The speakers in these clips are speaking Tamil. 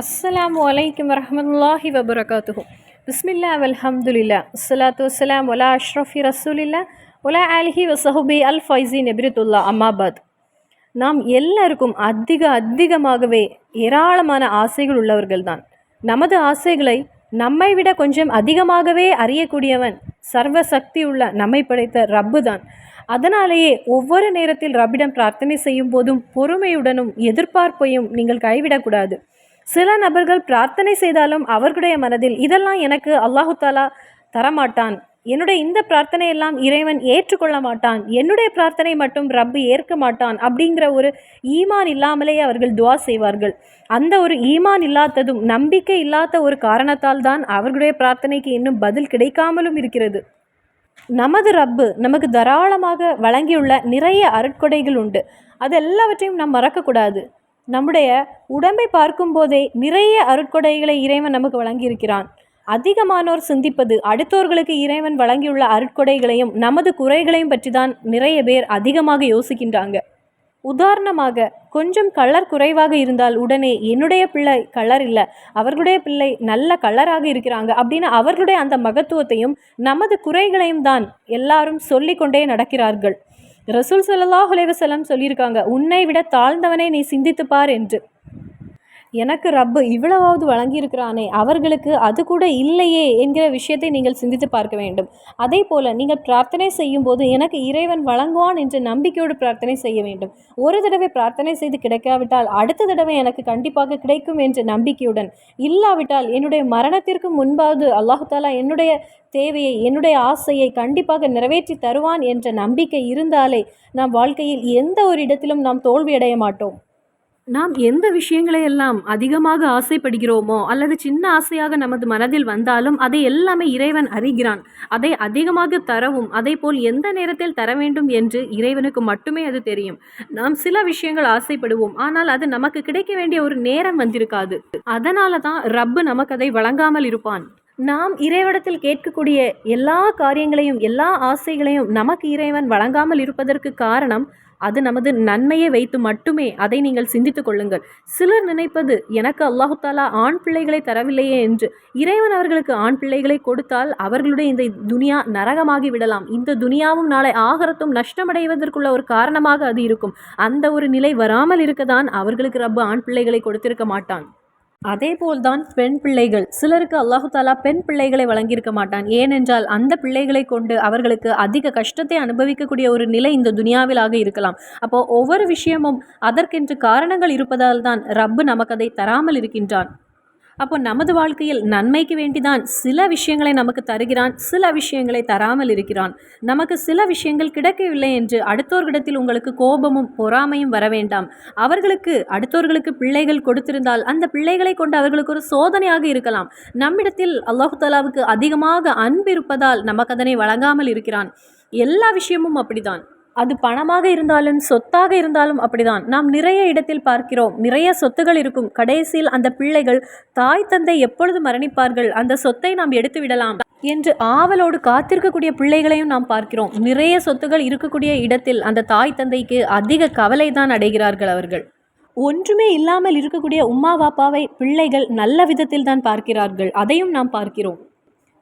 அஸ்ஸலாமு அலைக்கும் வரமத்துல்லாஹி வபரகாத்துஹு. பிஸ்மில்லா அல்ஹம்துலில்லா அஸ்லாத்து வஸ்ஸலாம் ஒலா அஷ்ரஃபி ரசூலில்லா ஒலா அலிஹி வசஹுபி அல் ஃபைசி நெபிரித்துல்லா அம்மாபாத். நாம் எல்லாருக்கும் அதிக அதிகமாகவே ஏராளமான ஆசைகள் உள்ளவர்கள் தான் நமது ஆசைகளை நம்மை விட கொஞ்சம் அதிகமாகவே அறியக்கூடியவன் சர்வ சக்தி உள்ள நம்மை படைத்த ரப்பு தான் அதனாலேயே ஒவ்வொரு நேரத்தில் ரப்பிடம் பிரார்த்தனை செய்யும் போதும் பொறுமையுடனும் எதிர்பார்ப்பையும் நீங்கள் கைவிடக்கூடாது. சில நபர்கள் பிரார்த்தனை செய்தாலும் அவர்களுடைய மனதில் இதெல்லாம் எனக்கு அல்லாஹு தாலா தரமாட்டான். என்னுடைய இந்த பிரார்த்தனையெல்லாம் இறைவன் ஏற்றுக்கொள்ள மாட்டான். என்னுடைய பிரார்த்தனை மட்டும் ரப்பு ஏற்க மாட்டான். அப்படிங்கிற ஒரு ஈமான் இல்லாமலே அவர்கள் துவா செய்வார்கள். அந்த ஒரு ஈமான் இல்லாததும் நம்பிக்கை இல்லாத ஒரு காரணத்தால் தான் அவர்களுடைய பிரார்த்தனைக்கு இன்னும் பதில் கிடைக்காமலும் இருக்கிறது. நமது ரப்பு நமக்கு தாராளமாக வழங்கியுள்ள நிறைய அருட்கொடைகள் உண்டு. அது எல்லாவற்றையும் நாம் மறக்கக்கூடாது. நம்முடைய உடம்பை பார்க்கும்போதே நிறைய அருட்கொடைகளை இறைவன் நமக்கு வழங்கியிருக்கிறான். அதிகமானோர் சிந்திப்பது அடுத்தோர்களுக்கு இறைவன் வழங்கியுள்ள அருட்கொடைகளையும் நமது குறைகளையும் பற்றி தான் நிறைய பேர் அதிகமாக யோசிக்கின்றாங்க. உதாரணமாக கொஞ்சம் கலர் குறைவாக இருந்தால் உடனே என்னுடைய பிள்ளை கலர் இல்லை அவர்களுடைய பிள்ளை நல்ல கலராக இருக்கிறாங்க அப்படின்னு அவர்களுடைய அந்த மகத்துவத்தையும் நமது குறைகளையும் தான் எல்லாரும் சொல்லிக்கொண்டே நடக்கிறார்கள். ரசூல் சல்லாஹ் அலைஹி சொல்லியிருக்காங்க உன்னை விட தாழ்ந்தவனை நீ சிந்தித்துப்பார் என்று. எனக்கு ரப்பு இவ்வளவாவது வழங்கியிருக்கிறானே அவர்களுக்கு அது கூட இல்லையே என்கிற விஷயத்தை நீங்கள் சிந்தித்து பார்க்க வேண்டும். அதே போல் நீங்கள் பிரார்த்தனை செய்யும் போது எனக்கு இறைவன் வழங்குவான் என்ற நம்பிக்கையோடு பிரார்த்தனை செய்ய வேண்டும். ஒரு தடவை பிரார்த்தனை செய்து கிடைக்காவிட்டால் அடுத்த தடவை எனக்கு கண்டிப்பாக கிடைக்கும் என்ற நம்பிக்கையுடன் இல்லாவிட்டால் என்னுடைய மரணத்திற்கு முன்பாவது அல்லாஹாலா என்னுடைய தேவையை என்னுடைய ஆசையை கண்டிப்பாக நிறைவேற்றி தருவான் என்ற நம்பிக்கை இருந்தாலே நாம் வாழ்க்கையில் எந்த ஒரு இடத்திலும் நாம் தோல்வியடைய மாட்டோம். நாம் எந்த விஷயங்களை எல்லாம் அதிகமாக ஆசைப்படுகிறோமோ அல்லது சின்ன ஆசையாக நமது மனதில் வந்தாலும் அதை எல்லாமே இறைவன் அறிகிறான். அதை அதிகமாக தரவும் அதே போல் எந்த நேரத்தில் தர வேண்டும் என்று இறைவனுக்கு மட்டுமே அது தெரியும். நாம் சில விஷயங்கள் ஆசைப்படுவோம் ஆனால் அது நமக்கு கிடைக்க வேண்டிய ஒரு நேரம் வந்திருக்காது. அதனால தான் ரப்பு நமக்கு அதை வழங்காமல் இருப்பான். நாம் இறைவடத்தில் கேட்கக்கூடிய எல்லா காரியங்களையும் எல்லா ஆசைகளையும் நமக்கு இறைவன் வழங்காமல் இருப்பதற்கு காரணம் அது நமது நன்மையை வைத்து மட்டுமே அதை நீங்கள் சிந்தித்துக் கொள்ளுங்கள். சிலர் நினைப்பது எனக்கு அல்லாஹு தாலா ஆண் பிள்ளைகளை தரவில்லையே என்று. இறைவன் அவர்களுக்கு ஆண் பிள்ளைகளை கொடுத்தால் அவர்களுடைய இந்த துனியா நரகமாகி விடலாம். இந்த துனியாவும் நாளை ஆகரத்தும் நஷ்டமடைவதற்குள்ள ஒரு காரணமாக அது இருக்கும். அந்த ஒரு நிலை வராமல் இருக்கதான் அவர்களுக்கு ரப்ப ஆண் பிள்ளைகளை கொடுத்திருக்க மாட்டான். அதேபோல்தான் பெண் பிள்ளைகள். சிலருக்கு அல்லாஹு தாலா பெண் பிள்ளைகளை வழங்கியிருக்க மாட்டான். ஏனென்றால் அந்த பிள்ளைகளை கொண்டு அவர்களுக்கு அதிக கஷ்டத்தை அனுபவிக்கக்கூடிய ஒரு நிலை இந்த துனியாவிலாக இருக்கலாம். அப்போ ஒவ்வொரு விஷயமும் அதற்கென்று காரணங்கள் இருப்பதால் தான் ரப்பு நமக்கு அதை தராமல் இருக்கின்றான். அப்போ நமது வாழ்க்கையில் நன்மைக்கு வேண்டிதான் சில விஷயங்களை நமக்கு தருகிறான் சில விஷயங்களை தராமல் இருக்கிறான். நமக்கு சில விஷயங்கள் கிடைக்கவில்லை என்று அடுத்தோர்களிடத்தில் உங்களுக்கு கோபமும் பொறாமையும் வர வேண்டாம். அவர்களுக்கு அடுத்தோர்களுக்கு பிள்ளைகள் கொடுத்திருந்தால் அந்த பிள்ளைகளை கொண்டு அவர்களுக்கு ஒரு சோதனையாக இருக்கலாம். நம்மிடத்தில் அல்லாஹு தாலாவுக்கு அதிகமாக அன்பு இருப்பதால் நமக்கு அதனை வழங்காமல் இருக்கிறான். எல்லா விஷயமும் அப்படிதான் அது பணமாக இருந்தாலும் சொத்தாக இருந்தாலும் அப்படிதான். நாம் நிறைய இடத்தில் பார்க்கிறோம். நிறைய சொத்துகள் இருக்கும். கடைசியில் அந்த பிள்ளைகள் தாய் தந்தை எப்பொழுது மரணிப்பார்கள்? அந்த சொத்தை நாம் எடுத்து விடலாம் என்று ஆவலோடு காத்திருக்கக்கூடிய பிள்ளைகளையும் நாம் பார்க்கிறோம். நிறைய சொத்துகள் இருக்கக்கூடிய இடத்தில் அந்த தாய் தந்தைக்கு அதிக கவலை தான் அடைகிறார்கள் அவர்கள். ஒன்றுமே இல்லாமல் இருக்கக்கூடிய உம்மா பாப்பாவை பிள்ளைகள் நல்ல விதத்தில் தான் பார்க்கிறார்கள். அதையும் நாம் பார்க்கிறோம்.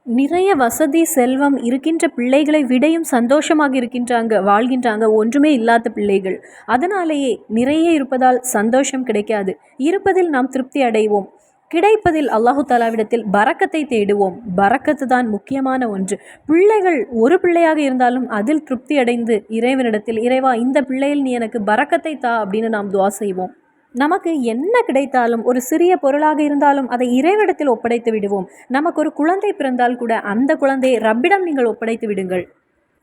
நிறைய வசதி செல்வம் இருக்கின்ற பிள்ளைகளை விடையும் சந்தோஷமாக இருக்கின்றாங்க வாழ்கின்றாங்க. ஒன்றுமே இல்லாத பிள்ளைகள். அதனாலேயே நிறைய இருப்பதால் சந்தோஷம் கிடைக்காது. இருப்பதில் நாம் திருப்தி அடைவோம். கிடைப்பதில் அல்லாஹு தாலாவிடத்தில் பறக்கத்தை தேடுவோம். பறக்கத்து தான் முக்கியமான ஒன்று. பிள்ளைகள் ஒரு பிள்ளையாக இருந்தாலும் அதில் திருப்தி அடைந்து இறைவனிடத்தில் இறைவா இந்த பிள்ளையில் நீ எனக்கு பறக்கத்தை தா அப்படின்னு நாம் துவா செய்வோம். நமக்கு என்ன கிடைத்தாலும் ஒரு சிறிய பொருளாக இருந்தாலும் அதை இறைவிடத்தில் ஒப்படைத்து விடுவோம். நமக்கு ஒரு குழந்தை பிறந்தால் கூட அந்த குழந்தையை ரப்பிடம் நீங்கள் ஒப்படைத்து விடுங்கள்.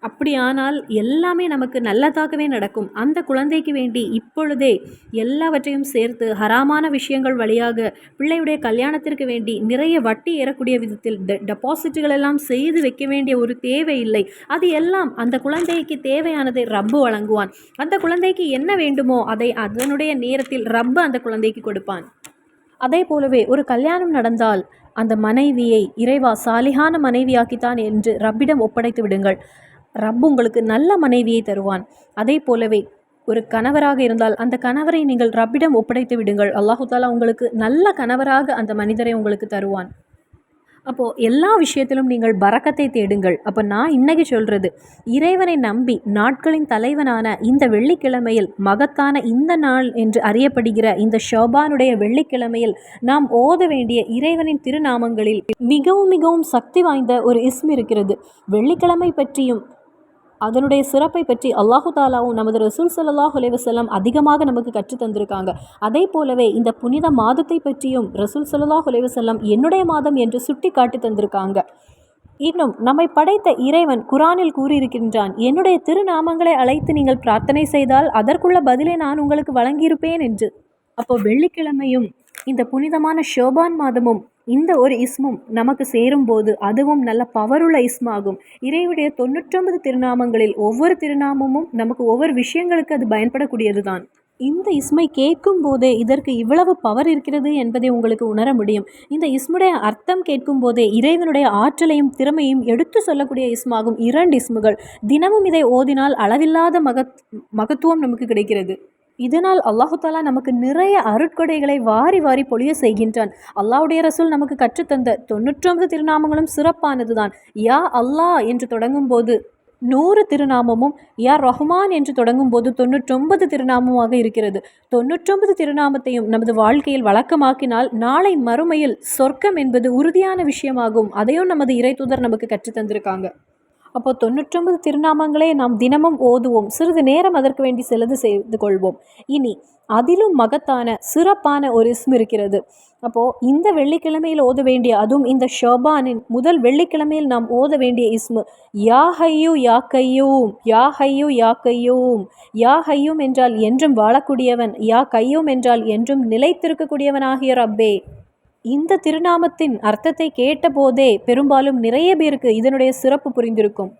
அப்படியானால் எல்லாமே நமக்கு நல்லதாகவே நடக்கும். அந்த குழந்தைக்கு வேண்டி இப்பொழுதே எல்லாவற்றையும் சேர்த்து ஹராமான விஷயங்கள் வழியாக பிள்ளையுடைய கல்யாணத்திற்கு வேண்டி நிறைய வட்டி ஏறக்கூடிய விதத்தில் டெ டெபாசிட்டுகள் எல்லாம் செய்து வைக்க வேண்டிய ஒரு தேவை இல்லை. அது எல்லாம் அந்த குழந்தைக்கு தேவையானதை ரப்பு வழங்குவான். அந்த குழந்தைக்கு என்ன வேண்டுமோ அதை அதனுடைய நேரத்தில் ரப்பு அந்த குழந்தைக்கு கொடுப்பான். அதே போலவே ஒரு கல்யாணம் நடந்தால் அந்த மனைவியை இறைவா சாலிகான மனைவியாக்கித்தான் என்று ரப்பிடம் ஒப்படைத்து விடுங்கள். ரப் உங்களுக்கு நல்ல மனைவியை தருவான். அதே போலவே ஒரு கணவராக இருந்தால் அந்த கணவரை நீங்கள் ரப்பிடம் ஒப்படைத்து விடுங்கள். அல்லாஹு தாலா உங்களுக்கு நல்ல கணவராக அந்த மனிதரை உங்களுக்கு தருவான். அப்போது எல்லா விஷயத்திலும் நீங்கள் பறக்கத்தை தேடுங்கள். அப்போ நான் இன்னைக்கு சொல்கிறது இறைவனை நம்பி நாட்களின் தலைவனான இந்த வெள்ளிக்கிழமையில் மகத்தான இந்த நாள் என்று அறியப்படுகிற இந்த ஷோபானுடைய வெள்ளிக்கிழமையில் நாம் ஓத வேண்டிய இறைவனின் திருநாமங்களில் மிகவும் மிகவும் சக்தி வாய்ந்த ஒரு இஸ்ம் இருக்கிறது. வெள்ளிக்கிழமை பற்றியும் அதனுடைய சிறப்பை பற்றி அல்லாஹு தாலாவும் நமது ரசூல் சல்லாஹ் அலைஹி அதிகமாக நமக்கு கற்றுத் தந்திருக்காங்க. அதே போலவே இந்த புனித மாதத்தை பற்றியும் ரசூல் சல்லாஹ் அலைஹி என்னுடைய மாதம் என்று சுட்டி காட்டி தந்திருக்காங்க. இன்னும் நம்மை படைத்த இறைவன் குரானில் கூறியிருக்கின்றான் என்னுடைய திருநாமங்களை அழைத்து நீங்கள் பிரார்த்தனை செய்தால் அதற்குள்ள பதிலை நான் உங்களுக்கு வழங்கியிருப்பேன் என்று. அப்போ வெள்ளிக்கிழமையும் இந்த புனிதமான ஷோபான் மாதமும் இந்த ஒரு இஸ்மும் நமக்கு சேரும்போது அதுவும் நல்ல பவருள்ள இஸ்மாகும். இறைவுடைய தொண்ணூற்றொன்பது திருநாமங்களில் ஒவ்வொரு திருநாமமும் நமக்கு ஒவ்வொரு விஷயங்களுக்கு அது பயன்படக்கூடியது தான் இந்த இஸ்மை கேட்கும் போதே இதற்கு இவ்வளவு பவர் இருக்கிறது என்பதை உங்களுக்கு உணர முடியும். இந்த இஸ்முடைய அர்த்தம் கேட்கும் போதே இறைவனுடைய ஆற்றலையும் திறமையும் எடுத்து சொல்லக்கூடிய இஸ்மாகும் இரண்டு இஸ்முகள். தினமும் இதை ஓதினால் அளவில்லாத மகத் மகத்துவம் நமக்கு கிடைக்கிறது. இதனால் அல்லாஹு தாலா நமக்கு நிறைய அருட்கொடைகளை வாரி வாரி பொழிய செய்கின்றான். அல்லாஹுடைய ரசூல் நமக்கு கற்றுத்தந்த தொண்ணூற்றொன்பது திருநாமங்களும் சிறப்பானது தான் யா அல்லாஹ் என்று தொடங்கும் போது நூறு திருநாமமும் யா ரஹ்மான் என்று தொடங்கும் போது தொண்ணூற்றொன்பது திருநாமமாக இருக்கிறது. தொண்ணூற்றொன்பது திருநாமத்தையும் நமது வாழ்க்கையில் வழக்கமாக்கினால் நாளை மறுமையில் சொர்க்கம் என்பது உறுதியான விஷயமாகும். அதையும் நமது இறைத்தூதர் நமக்கு கற்றுத்தந்திருக்காங்க. அப்போ தொண்ணூற்றொன்பது திருநாமங்களே நாம் தினமும் ஓதுவோம். சிறிது நேரம் அதற்கு வேண்டி செலவு செய்து கொள்வோம். இனி அதிலும் மகத்தான சிறப்பான ஒரு இஸ்ம் இருக்கிறது. அப்போது இந்த வெள்ளிக்கிழமையில் ஓத வேண்டிய அதுவும் இந்த ஷோபானின் முதல் வெள்ளிக்கிழமையில் நாம் ஓத வேண்டிய இஸ்மு யா ஹையூ யா கையூம் யா ஹையூ யா கையூம் யா ஹையூம் என்றால் என்றும் வாழக்கூடியவன் யா கையூம் என்றால் என்றும் நிலைத்திருக்கக்கூடியவனாகிய ரப்பே. இந்த திருநாமத்தின் அர்த்தத்தை கேட்டபோதே பெரும்பாலும் நிறைய பேருக்கு இதனுடைய சிறப்பு புரிந்திருக்கும்.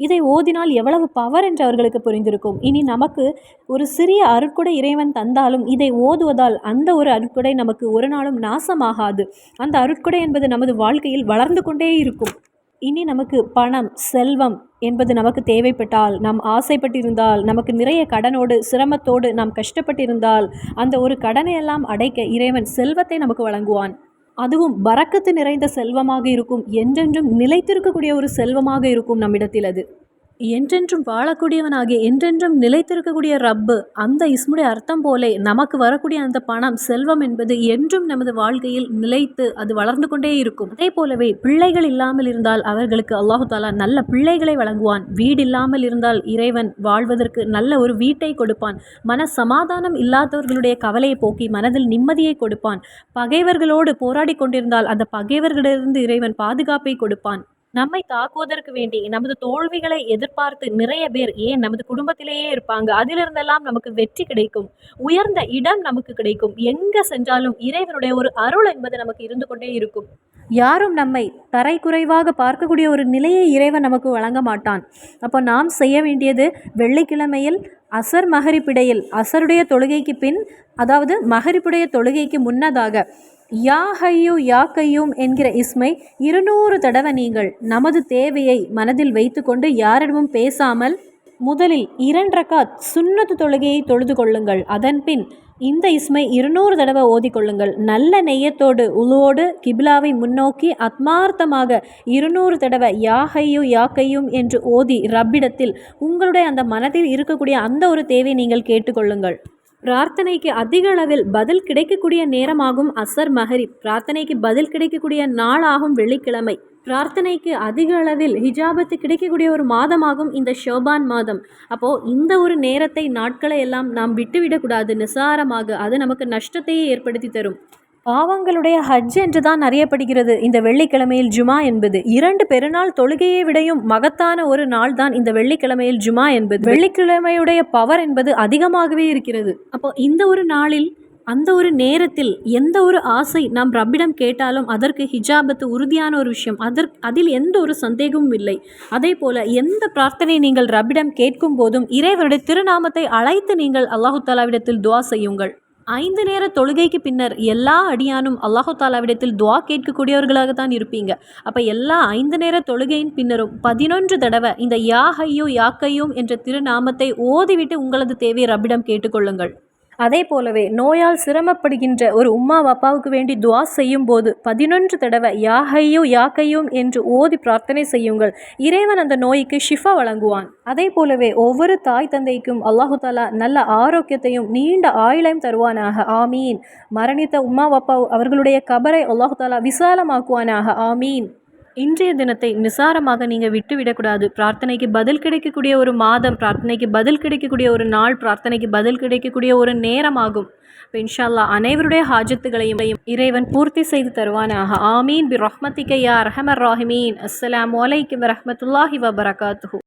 இதை ஓதினால் எவ்வளவு பவர் என்று அவர்களுக்கு புரிந்திருக்கும். இனி நமக்கு ஒரு சிறிய அருட்கொடை இறைவன் தந்தாலும் இதை ஓதுவதால் அந்த ஒரு அருட்கொடை நமக்கு ஒரு நாளும் நாசமாகாது. அந்த அருட்கொடை என்பது நமது வாழ்க்கையில் வளர்ந்து கொண்டே இருக்கும். இனி நமக்கு பணம் செல்வம் என்பது நமக்கு தேவைப்பட்டால் நாம் ஆசைப்பட்டிருந்தால் நமக்கு நிறைய கடனோடு சிரமத்தோடு நாம் கஷ்டப்பட்டிருந்தால் அந்த ஒரு கடனை எல்லாம் அடைக்க இறைவன் செல்வத்தை நமக்கு வழங்குவான். அதுவும் பறக்கத்து நிறைந்த செல்வமாக இருக்கும் என்றென்றும் நிலைத்திருக்கக்கூடிய ஒரு செல்வமாக இருக்கும் நம்மிடத்தில் அது. என்றென்றும் வாழக்கூடியவனாகிய என்றென்றும் நிலைத்திருக்கக்கூடிய ரப்பு அந்த இஸ்முடைய அர்த்தம் போலே நமக்கு வரக்கூடிய அந்த பணம் செல்வம் என்பது என்றும் நமது வாழ்க்கையில் நிலைத்து அது வளர்ந்து கொண்டே இருக்கும். அதே போலவே பிள்ளைகள் இல்லாமல் இருந்தால் அவர்களுக்கு அல்லாஹு தாலா நல்ல பிள்ளைகளை வழங்குவான். வீடு இல்லாமல் இருந்தால் இறைவன் வாழ்வதற்கு நல்ல ஒரு வீட்டை கொடுப்பான். மன சமாதானம் இல்லாதவர்களுடைய கவலையை போக்கி மனதில் நிம்மதியை கொடுப்பான். பகைவர்களோடு போராடி கொண்டிருந்தால் அந்த பகைவர்களிடமிருந்து இறைவன் பாதுகாப்பை கொடுப்பான். நம்மை தாக்குவதற்கு வேண்டி நமது தோல்விகளை எதிர்பார்த்து நிறைய பேர் ஏன் நமது குடும்பத்திலேயே இருப்பாங்க? அதிலிருந்தெல்லாம் நமக்கு வெற்றி கிடைக்கும். உயர்ந்த இடம் நமக்கு கிடைக்கும். எங்க சென்றாலும் இறைவனுடைய ஒரு அருள் என்பது நமக்கு இருந்து கொண்டே இருக்கும். யாரும் நம்மை தரை குறைவாக பார்க்கக்கூடிய ஒரு நிலையை இறைவன் நமக்கு வழங்க மாட்டான். அப்போ நாம் செய்ய வேண்டியது வெள்ளிக்கிழமையில் அசர் மகரிப்பிடையில் அசருடைய தொழுகைக்கு பின் அதாவது மகரிப்புடைய தொழுகைக்கு முன்னதாக யா ஹையூ யா கையூம் என்கிற இஸ்மை இருநூறு தடவை நீங்கள் நமது தேவையை மனதில் வைத்துக்கொண்டு யாரிடமும் பேசாமல் முதலில் இரண்டு சுண்ணத்து தொழுகையை தொழுது கொள்ளுங்கள். அதன்பின் இந்த இஸ்மை இருநூறு தடவை ஓதிக்கொள்ளுங்கள் நல்ல நெய்யத்தோடு உளுவோடு கிபிலாவை முன்னோக்கி ஆத்மார்த்தமாக இருநூறு தடவை யா யாக்கையும் என்று ஓதி ரப்பிடத்தில் உங்களுடைய அந்த மனதில் இருக்கக்கூடிய அந்த ஒரு தேவை நீங்கள் கேட்டுக்கொள்ளுங்கள் பிரார்த்தனைக்கு அதிக அளவில் பதில் கிடைக்கக்கூடிய நேரமாகும் அசர் மஹரி. பிரார்த்தனைக்கு பதில் கிடைக்கக்கூடிய நாளாகும் வெள்ளிக்கிழமை. பிரார்த்தனைக்கு அதிக அளவில் ஹிஜாபத்து கிடைக்கக்கூடிய ஒரு மாதமாகும் இந்த ஷோபான் மாதம். அப்போது இந்த ஒரு நேரத்தை நாட்களை எல்லாம் நாம் விட்டுவிடக்கூடாது. நிசாரமாக அது நமக்கு நஷ்டத்தையே ஏற்படுத்தி தரும். பாவங்களுடைய ஹஜ் என்று தான் அறியப்படுகிறது. இந்த வெள்ளிக்கிழமையில் ஜுமா என்பது இரண்டு பெருநாள் தொழுகையை விடையும் மகத்தான ஒரு நாள் தான் இந்த வெள்ளிக்கிழமையில் ஜுமா என்பது. வெள்ளிக்கிழமையுடைய பவர் என்பது அதிகமாகவே இருக்கிறது. அப்போ இந்த ஒரு நாளில் அந்த ஒரு நேரத்தில் எந்த ஒரு ஆசை நாம் ரப்பிடம் கேட்டாலும் அதற்கு ஹிஜாபத்து உறுதியான ஒரு விஷயம். அதற் அதில் எந்த ஒரு சந்தேகமும் இல்லை. அதே போல எந்த பிரார்த்தனை நீங்கள் ரப்பிடம் கேட்கும் போதும் இறைவனுடைய திருநாமத்தை அழைத்து நீங்கள் அல்லாஹு தாலாவிடத்தில் துவா செய்யுங்கள். ஐந்து நேர தொழுகைக்கு பின்னர் எல்லா அடியானும் அல்லாஹு தாலாவிடத்தில் துவா கேட்கக்கூடியவர்களாகத்தான் இருப்பீங்க. அப்போ எல்லா ஐந்து நேர தொழுகையின் பின்னரும் பதினொன்று தடவை இந்த யா ஹையோ யாக்கையும் என்ற திருநாமத்தை ஓதிவிட்டு உங்களது தேவையை ரப்பிடம் கேட்டுக்கொள்ளுங்கள். அதே போலவே நோயால் சிரமப்படுகின்ற ஒரு உம்மா அப்பாவுக்கு வேண்டி துவா செய்யும் போது பதினொன்று தடவை யா ஹையோ யாக்கையும் என்று ஓதி பிரார்த்தனை செய்யுங்கள். இறைவன் அந்த நோய்க்கு ஷிஃபா வழங்குவான். அதே போலவே ஒவ்வொரு தாய் தந்தைக்கும் அல்லாஹு தாலா நல்ல ஆரோக்கியத்தையும் நீண்ட ஆயுளையும் தருவானாக. ஆமீன். மரணித்த உம்மா அப்பா அவர்களுடைய கபரை அல்லாஹு தாலா விசாலமாக்குவானாக. ஆமீன். இன்றைய தினத்தை நிசாரமாக நீங்கள் விட்டுவிடக்கூடாது. பிரார்த்தனைக்கு பதில் கிடைக்கக்கூடிய ஒரு மாதம் பிரார்த்தனைக்கு பதில் கிடைக்கக்கூடிய ஒரு நாள் பிரார்த்தனைக்கு பதில் கிடைக்கக்கூடிய ஒரு நேரமாகும். இப்போ இன்ஷால்லா அனைவருடைய ஹாஜத்துகளையும் இறைவன் பூர்த்தி செய்து தருவானாக. ஆமீன். பி ரஹ்மத்திகையா ரஹமர் ராஹிமீன். அஸ்லாம் வலைக்கம் வரஹ்மத்துல்லாஹி வபரகாத்து